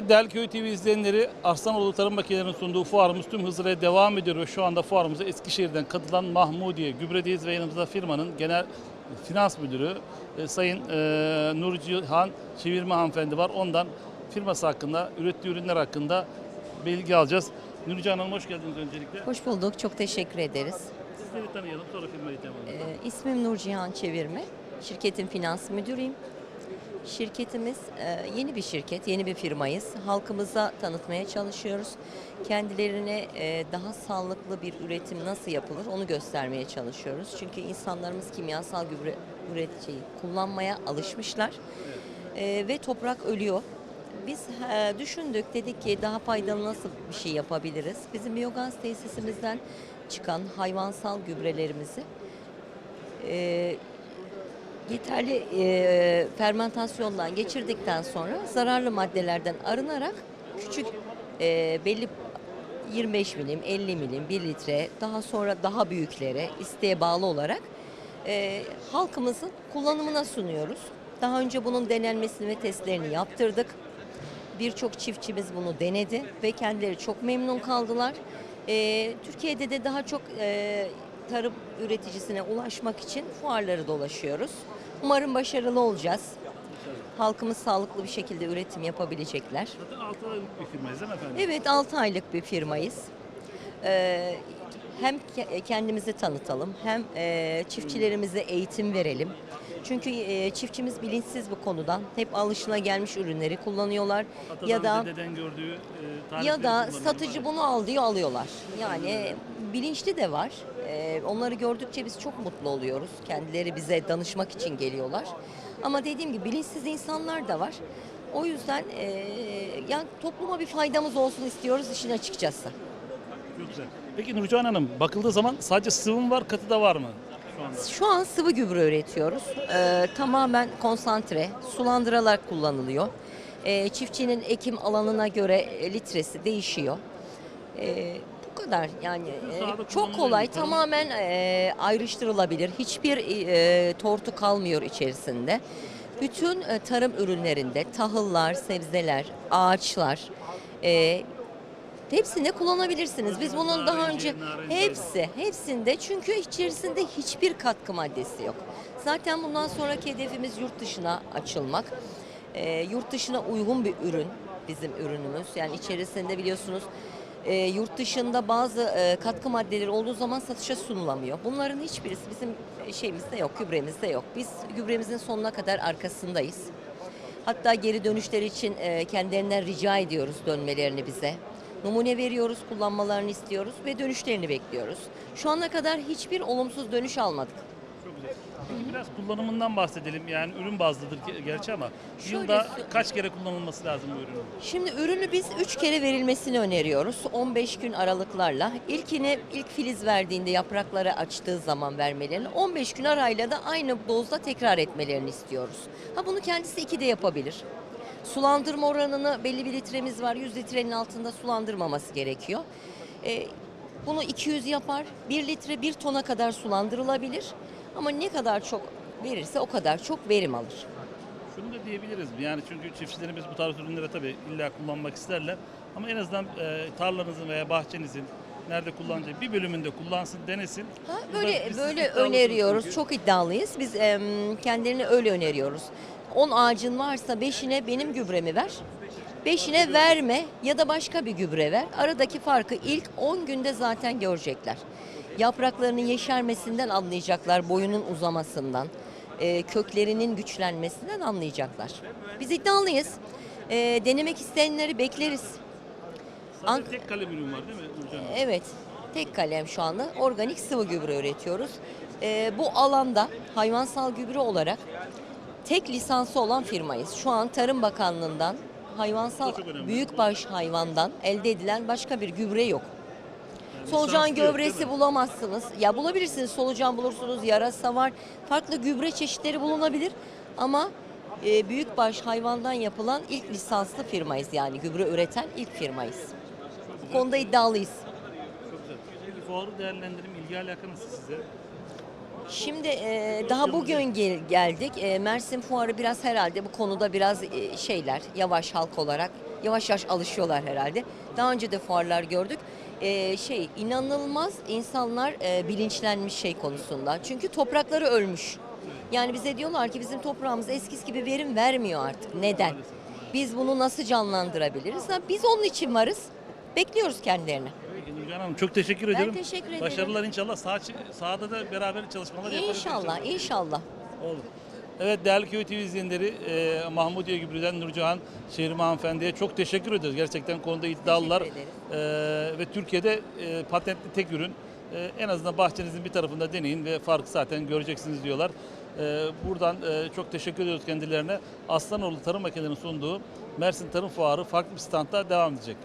Evet değerli Köy TV izleyenleri Arslanoğlu Tarım Makinelerinin sunduğu fuarımız tüm hızıyla devam ediyor ve şu anda fuarımıza Eskişehir'den katılan Mahmudiye Gübre'deyiz ve yanımızda firmanın genel finans müdürü e, Sayın e, Nurcihan Çevirme hanımefendi var. Ondan firması hakkında, ürettiği ürünler hakkında bilgi alacağız. Nurcihan Hanım hoş geldiniz öncelikle. Hoş bulduk, çok teşekkür ederiz. Sizleri tanıyalım sonra firmayı devam edelim. Ee, ismim Nurcihan Çevirme, şirketin finans müdürüyüm. Şirketimiz e, yeni bir şirket, yeni bir firmayız. Halkımıza tanıtmaya çalışıyoruz. Kendilerine e, daha sağlıklı bir üretim nasıl yapılır onu göstermeye çalışıyoruz. Çünkü insanlarımız kimyasal gübre üreticiyi kullanmaya alışmışlar E, ve toprak ölüyor. Biz e, düşündük, dedik ki daha faydalı nasıl bir şey yapabiliriz? Bizim biyogaz tesisimizden çıkan hayvansal gübrelerimizi yeterli e, fermentasyondan geçirdikten sonra zararlı maddelerden arınarak küçük e, belli 25 milim, 50 milim, 1 litre daha sonra daha büyüklere isteğe bağlı olarak e, halkımızın kullanımına sunuyoruz. Daha önce bunun denenmesini ve testlerini yaptırdık. Birçok çiftçimiz bunu denedi ve kendileri çok memnun kaldılar. E, Türkiye'de de daha çok e, tarım üreticisine ulaşmak için fuarları dolaşıyoruz. Umarım başarılı olacağız. Halkımız sağlıklı bir şekilde üretim yapabilecekler. Zaten 6 aylık bir firmayız değil mi efendim? Evet 6 aylık bir firmayız. Ee, hem ke- kendimizi tanıtalım hem e, çiftçilerimize eğitim verelim. Çünkü e, çiftçimiz bilinçsiz bu konudan. Hep alışına gelmiş ürünleri kullanıyorlar Atadan, ya da dededen gördüğü e, ya da satıcı bunu al diyor alıyorlar. Yani bilinçli de var. Onları gördükçe biz çok mutlu oluyoruz. Kendileri bize danışmak için geliyorlar. Ama dediğim gibi bilinçsiz insanlar da var. O yüzden e, yani topluma bir faydamız olsun istiyoruz işin açıkçası. Çok güzel. Peki Nurcan Hanım bakıldığı zaman sadece sıvı mı var, katı da var mı şu anda? Şu an sıvı gübre üretiyoruz. Ee, tamamen konsantre, sulandırarak kullanılıyor. Ee, çiftçinin ekim alanına göre e, litresi değişiyor. Ee, bu kadar yani e, çok kolay, tamamen e, ayrıştırılabilir. Hiçbir e, tortu kalmıyor içerisinde. Bütün e, tarım ürünlerinde tahıllar, sebzeler, ağaçlar, e, Hepsinde kullanabilirsiniz. Biz bunun daha önce hepsi, hepsinde çünkü içerisinde hiçbir katkı maddesi yok. Zaten bundan sonraki hedefimiz yurt dışına açılmak. Ee, yurt dışına uygun bir ürün bizim ürünümüz. Yani içerisinde biliyorsunuz e, yurt dışında bazı e, katkı maddeleri olduğu zaman satışa sunulamıyor. Bunların hiçbirisi bizim şeyimizde yok, gübremizde yok. Biz gübremizin sonuna kadar arkasındayız. Hatta geri dönüşler için e, kendilerinden rica ediyoruz dönmelerini bize. Numune veriyoruz, kullanmalarını istiyoruz ve dönüşlerini bekliyoruz. Şu ana kadar hiçbir olumsuz dönüş almadık. Çok güzel. Peki biraz kullanımından bahsedelim. Yani ürün bazlıdır ge- gerçi ama Şöyle yılda kaç kere kullanılması lazım bu ürünün? Şimdi ürünü biz 3 kere verilmesini öneriyoruz. 15 gün aralıklarla. İlkini ilk filiz verdiğinde yaprakları açtığı zaman vermelerini, 15 gün arayla da aynı dozda tekrar etmelerini istiyoruz. Ha bunu kendisi 2 de yapabilir. Sulandırma oranını belli bir litremiz var. 100 litrenin altında sulandırmaması gerekiyor. Ee, bunu 200 yapar. 1 litre 1 tona kadar sulandırılabilir. Ama ne kadar çok verirse o kadar çok verim alır. Şunu da diyebiliriz? Yani çünkü çiftçilerimiz bu tarz ürünleri tabii illa kullanmak isterler. Ama en azından e, tarlanızın veya bahçenizin nerede kullanacağı bir bölümünde kullansın, denesin. Ha, böyle böyle öneriyoruz. çünkü. Çok iddialıyız. Biz em, kendilerine öyle öneriyoruz. 10 ağacın varsa 5'ine benim gübremi ver. 5'ine verme ya da başka bir gübre ver. Aradaki farkı ilk 10 günde zaten görecekler. Yapraklarının yeşermesinden anlayacaklar, boyunun uzamasından, e, köklerinin güçlenmesinden anlayacaklar. Biz iddialıyız. E, denemek isteyenleri bekleriz. Sadece tek kalem ürün var değil mi Nurcan Hanım? Evet, tek kalem şu anda organik sıvı gübre üretiyoruz. Ee, bu alanda hayvansal gübre olarak tek lisansı olan firmayız. Şu an Tarım Bakanlığı'ndan hayvansal büyükbaş hayvandan elde edilen başka bir gübre yok. Yani Solucan yok, gübresi bulamazsınız. Ya bulabilirsiniz, solucan bulursunuz, yarasa var. Farklı gübre çeşitleri bulunabilir ama e, büyükbaş hayvandan yapılan ilk lisanslı firmayız yani gübre üreten ilk firmayız. Bu konuda iddialıyız. Çok güzel. Peki fuarı değerlendirim, ilgi alaka nasıl size? Şimdi e, daha bugün gel- geldik. E, Mersin Fuarı biraz herhalde bu konuda biraz e, şeyler yavaş halk olarak yavaş yavaş alışıyorlar herhalde. Daha önce de fuarlar gördük. Ee, şey inanılmaz insanlar e, bilinçlenmiş şey konusunda. Çünkü toprakları ölmüş. Yani bize diyorlar ki bizim toprağımız eskisi gibi verim vermiyor artık. Neden? Biz bunu nasıl canlandırabiliriz? Ha, Biz onun için varız. Bekliyoruz kendilerini. Nurcan Hanım çok teşekkür ederim. teşekkür ederim. Başarılar inşallah. Sağ, sahada da beraber çalışmalar yaparız. İnşallah, inşallah. Olur. Evet değerli Köy TV izleyenleri e, Mahmudiye Gübre'den Nurcahan Şehrim Hanımefendi'ye çok teşekkür ederiz. Gerçekten konuda iddialılar. E, ve Türkiye'de e, patentli tek ürün. E, en azından bahçenizin bir tarafında deneyin ve farkı zaten göreceksiniz diyorlar. E, buradan e, çok teşekkür ediyoruz kendilerine. Aslanoğlu Tarım Makinelerinin sunduğu Mersin Tarım Fuarı farklı bir standta devam edecek.